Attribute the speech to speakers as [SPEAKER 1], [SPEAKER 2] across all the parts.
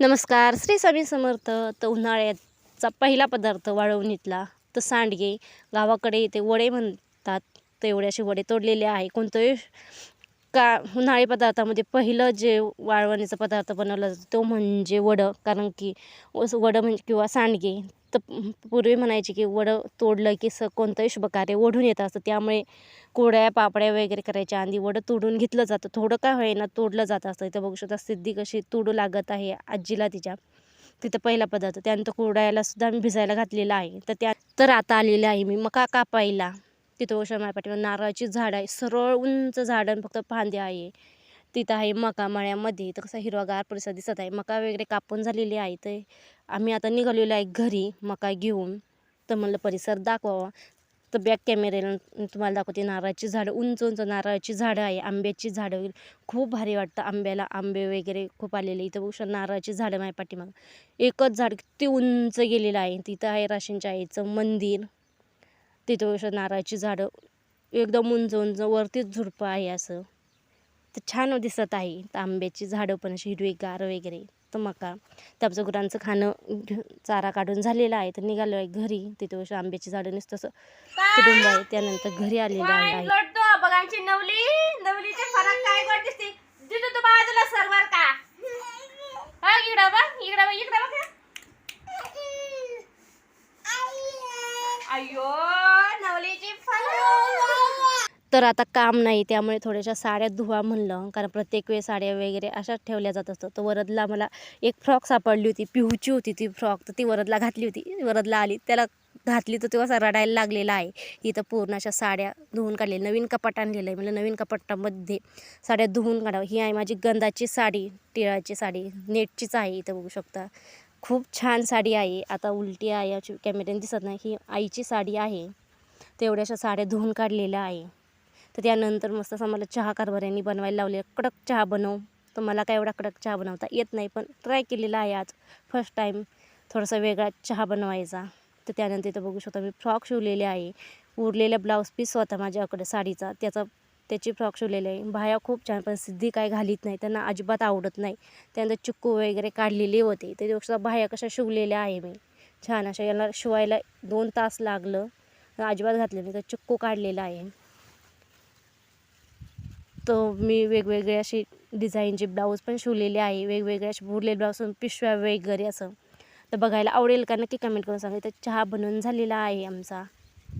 [SPEAKER 1] नमस्कार श्री स्वामी समर्थ तर उन्हाळ्याचा पहिला पदार्थ वाळवणीतला तर सांडगे. गावाकडे ते वडे म्हणतात तर एवढे असे वडे तोडलेले आहे. कोणतंही का उन्हाळी पदार्थामध्ये पहिलं जे वाळवणीचा पदार्थ बनवला जातो तो म्हणजे वडं. कारण की वडं म्हणजे किंवा सांडगे. तर पूर्वी म्हणायचे की वडं तोडलं की स कोणतंही शुभकार्य ओढून येत असतं. त्यामुळे कोड्या पापड्या वगैरे करायच्या आधी वडं तोडून घेतलं जातं. थोडं काय होईना तोडलं जात असतं. इथं बघू शकता सिद्धी कशी तोडू लागत आहे आजीला तिच्या. तिथं पहिला पदार्थ. त्यानंतर कोडायला सुद्धा मी भिजायला घातलेला आहे. तर त्या तर आता आलेलं आहे मी मका कापायला. तिथं ओशा पाठीमागे नारळाची झाड आहे. सरळ उंच झाड आणि फक्त फांदी आहे. तिथं आहे मका मळ्यामध्ये. तर कसा हिरवागार परिसर दिसत आहे. मका वगैरे कापून झालेली आहे तर आम्ही आता निघालेलो आहे घरी मका घेऊन. तर म्हणलं परिसर दाखवावा. तर बॅक कॅमेऱ्यानं तुम्हाला दाखवते. नारळाची झाडं उंच उंच नारळाची झाडं आहे. आंब्याची झाडं वगैरे. खूप भारी वाटतं आंब्याला. आंबे वगैरे खूप आलेले. इथं बघू शकता नारळाची झाडं माझ्या पाठीमागं एकच झाड किती उंच गेलेलं आहे. तिथं आहे राशींच्या आईचं मंदिर. तिथं बघू नारळाची झाडं एकदम उंच उंच वरतीच झुडपं आहे असं. तर छान दिसत आहे. तर आंब्याची झाडं पण अशी हिरवीगार वगैरे तर मका त्याचं गुरांचं खाणं चारा काढून झालेला आहे. तर निघालो आहे घरी. तिथे वर्ष आंब्याची झाडं नुसतं असं कुटुंब आहे. त्यानंतर घरी आलेलं आहे.
[SPEAKER 2] नवली. नवलीचे फरक काय दिसते. तिथं तू बाजूला सर्वर का हा इकडं बघ इकडं बघ इकडं बघ अयो नवलीची फरक
[SPEAKER 1] तर आता काम नाही त्यामुळे थोड्याशा साड्या धुवा म्हणलं. कारण प्रत्येक वेळेस साड्या वगैरे अशाच ठेवल्या जात असतं तर वरदला मला एक फ्रॉक सापडली होती पिहूची होती ती फ्रॉक. तर ती वरदला घातली होती. वरदला आली त्याला घातली तर तेव्हा असा रडायला लागलेला आहे. इथं पूर्ण अशा साड्या धुवून काढलेल्या. नवीन कपाट आणलेलं आहे. म्हणजे नवीन कपाटामध्ये साड्या धुवून काढावं. ही आहे माझी गंधाची साडी टिळाची साडी. नेटचीच आहे इथं बघू शकता. खूप छान साडी आहे. आता उलटी आहे कॅमेऱ्याने दिसत नाही. ही आईची साडी आहे. तेवढ्याशा साड्या धुवून काढलेल्या आहे. तर त्यानंतर मस्त असं मला चहा कारभाऱ्यांनी बनवायला लावले कडक चहा बनव. तर मला काय एवढा कडक चहा बनवता येत नाही पण ट्राय केलेला आहे आज. फर्स्ट टाईम थोडासा वेगळा चहा बनवायचा. तर त्यानंतर इथं बघू शकता मी फ्रॉक शिवलेले आहे. उरलेला ब्लाऊज पीस होता माझ्याकडे साडीचा. त्याचा त्याची फ्रॉक शिवलेली आहे. बाया खूप छान पण सिद्धी काय घालीत नाही. त्यांना अजिबात आवडत नाही. त्यानंतर चिक्कू वगैरे काढलेले होते. त्याच्यापेक्षा बाह्या कशा शिवलेल्या आहे मी. छान अशा याला शिवायला दोन तास लागलं. अजिबात घातले नाही. तर चिक्कू काढलेला आहे. तर मी वेगवेगळे असे डिझाईनचे ब्लाऊज पण शिवलेले आहे. वेगवेगळे असे भुरले ब्लाऊज पिशव्या वगैरे असं. तर बघायला आवडेल का नक्की कमेंट करून सांगा. तर चहा बनवून झालेला आहे आमचा.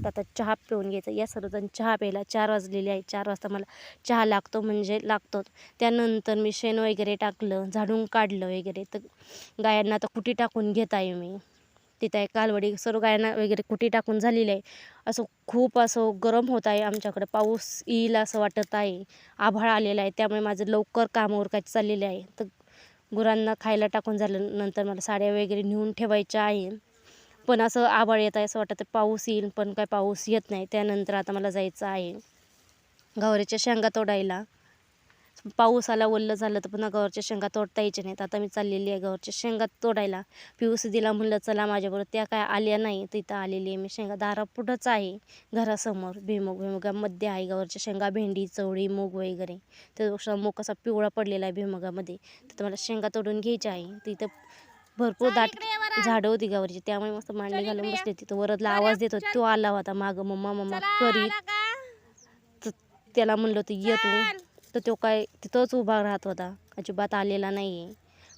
[SPEAKER 1] तर आता चहा पिऊन घ्यायचा. या सर्वजण चहा प्यायला चार वाजलेले आहे चार वाजता मला चहा लागतो म्हणजे लागतो त्यानंतर मी शेण वगैरे टाकलं झाडून काढलं वगैरे. तर गायांना आता कुटी टाकून घेत आहे मी. तिथं आहे कालवडी सर्व गायांना वगैरे कुटी टाकून झालेली आहे. असं खूप असं गरम होत आहे आमच्याकडे. पाऊस येईल असं वाटत आहे. आभाळ आलेला आहे. त्यामुळे माझं लवकर काम उरकायचं चाललेलं आहे. तर गुरांना खायला टाकून झाल्यानंतर मला साड्या वगैरे नेऊन ठेवायच्या आहे. पण असं आभाळ येत आहे असं वाटतं पाऊस येईल पण काय पाऊस येत नाही. त्यानंतर आता मला जायचं आहे. गवारीच्या शेंगा तोडायला. पाऊस आला ओल्लं झालं तर पुन्हा गवारच्या शेंगा तोडता यायच्या नाहीत. आता मी चाललेली आहे गवारच्या शेंगा तोडायला. पिऊस दिला म्हणलं चला माझ्याबरोबर त्या काय आल्या नाही तिथं आलेली आहे मी शेंगा. दारा पुढंच आहे घरासमोर. भुईमुग भुईमुगामध्ये आहे गवारच्या शेंगा भेंडी चवळी मूग वगैरे. त्यापेक्षा मूग कसा पिवळा पडलेला आहे भुईमुगामध्ये तिथं मला शेंगा तोडून घ्यायच्या आहे. तिथं भरपूर दाट झाडं होती गावरची. त्यामुळे मस्त मांडणी घालून बसले तिथं वरदला आवाज देतो तो आला होता मागं. मम्मा मम्मा करी. तर त्याला म्हणलं होतं ये तू. तर तो काय तिथंच उभा राहत होता. अजिबात आलेला नाही आहे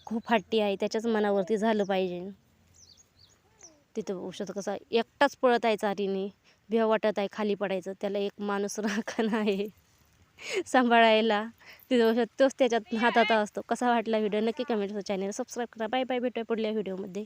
[SPEAKER 1] खूप हट्टी आहे. त्याच्याच मनावरती झालं पाहिजे. तिथं औषध कसा एकटाच पळत आहे चारीने. भिवा वाटत आहे खाली पडायचं. त्याला एक माणूस राखण आहे. सांभाळायला. तिथं औषध तोच त्याच्यात हातात असतो. कसा वाटला व्हिडिओ? नक्की कमेंट चॅनल सबस्क्राईब करा. बाय बाय भेटूया पुढल्या व्हिडिओमध्ये.